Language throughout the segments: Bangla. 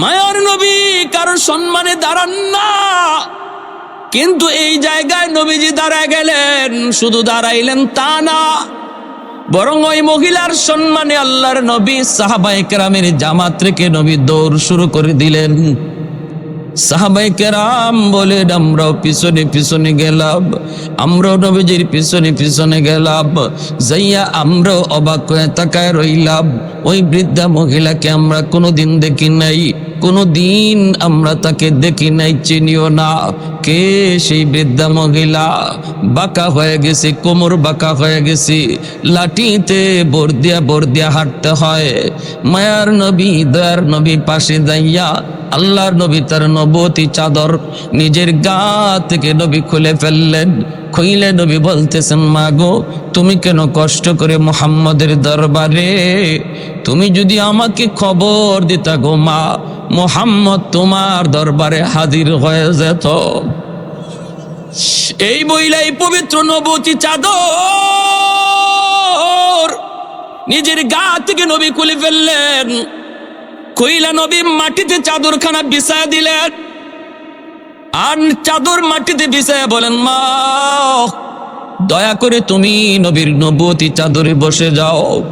মায়ার নবী কারও সম্মানে দাঁড়ান না। কিন্তু এই জায়গায় নবীজি দাঁড়ায় গেলেন, শুধু দাঁড়াইলেন তা না, বরং ওই মহিলার সম্মানে আল্লাহর নবী সাহাবাই কেরামের জামাত রেখে নবী দৌড় শুরু করে দিলেন। সাহাবাই কেরাম বলে, আমরাও পিছনে পিছনে গেলাম, আমরাও নবীজির পিছনে পিছনে গেলাম। যাইয়া আমরাও অবাক হয়ে তাকায় রইলাম। ওই বৃদ্ধা মহিলাকে আমরা কোনোদিন দেখি নাই কোনো দিন আমরা তাকে দেখি নাই, চিনিও না। কে সেই বৃদ্ধা মহিলা? বাঁকা হয়ে গেছে, কোমর বাঁকা হয়ে গেছে। লাঠিতে বোর দিয়া বোর দিয়া হাঁটতে হয়। মায়ার নবী, দয়ার নবী পাশে যাইয়া আল্লাহর নবী তার নবতী চাদর নিজের গা থেকে নবী খুলে ফেললেন। খুইলে নবী বলতেছেন, মা গো, তুমি কেন কষ্ট করে মোহাম্মদের দরবারে? তুমি যদি আমাকে খবর দিতা গো, মা, মোহাম্মদ তোমার দরবারে হাজির হয়ে যেত। এই বইলাই পবিত্র নবতী চাদর নিজের গা থেকে নবী খুলে ফেললেন। কইলা নবী, মাটিতে চাদরখানা বিছায় দিলেন। আর চাদর মাটিতে বিছায় বলেন, মা, দয়া করে তুমি নবীর নবতী চাদরে বসে যাও।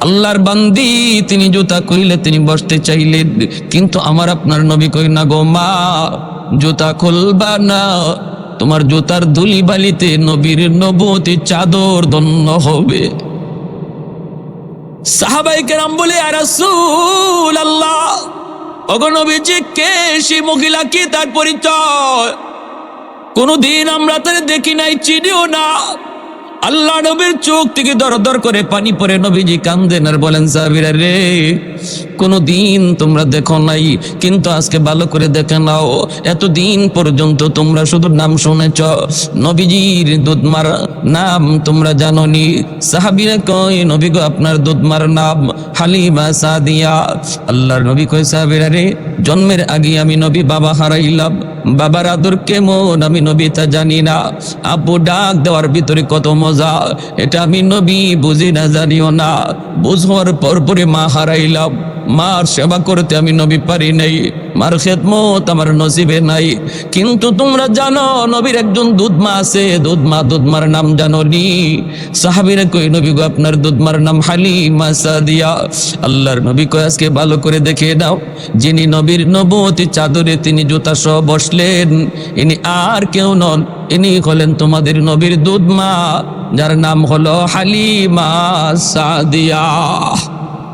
আল্লাহর বান্দি, তিনি জুতা কইলে তিনি বসতে চাইলেন। কিন্তু আমার আপনার নবী কই, না গো মা, জুতা খুলবা না। তোমার জুতার ধুলি বালিতে নবীর নবতী চাদর দন্য হবে। সাহাবাই কেরাম বলে রাসূল আল্লাহ অগণবীজি কে সে মহিলা কি তার পরিচয়? কোনদিন আমরা তার দেখি নাই, চিনিও না। আল্লাহ নবীর চোখ থেকে দর দর করে পানি পরে নবীজি কান্দেন আর বলেন, সাহাবিরা রে কোনো দিন তোমরা দেখো নাই, কিন্তু আজকে ভালো করে দেখে নাও, এতদিন পর্যন্ত তোমরা শুধু নাম শুনেছ। নবীজির দুধমার নাম তোমরা জানোনি। সাহাবিরা কয়, নবী গো, আপনার দুধমার নাম হালিমা সাদিয়া। আল্লাহর নবী কয়, সাহাবিরা রে, জন্মের আগে আমি নবী বাবা হারাইলাম। বাবার আদর কেমন আমি নবী তা জানি না। আব্বু ডাক দেওয়ার ভিতরে কত মজা, এটা আমি নবী বুঝি না, জানিও না। বুঝবার পর পরে মা হারাইলাম। মার সেবা করতে আমি নবী পারি নাই, মার খেদমত আমার নসিবে নাই। কিন্তু তোমরা জানো, নবীর একজন দুধমা আছে, দুধমা, দুধমার নাম জানো নি সাহাবিরা কই নবী গো, আপনার দুধমার নাম হালিমা সাদিয়া। আল্লাহর নবী কয়, আজকে ভালো করে দেখে নাও, যিনি নবীর নবতী চাদরে তিনি জুতা সহ বসলেন, ইনি আর কেউ নন, ইনি হলেন তোমাদের নবীর দুধমা, যার নাম হলো হালিমা সাদিয়া।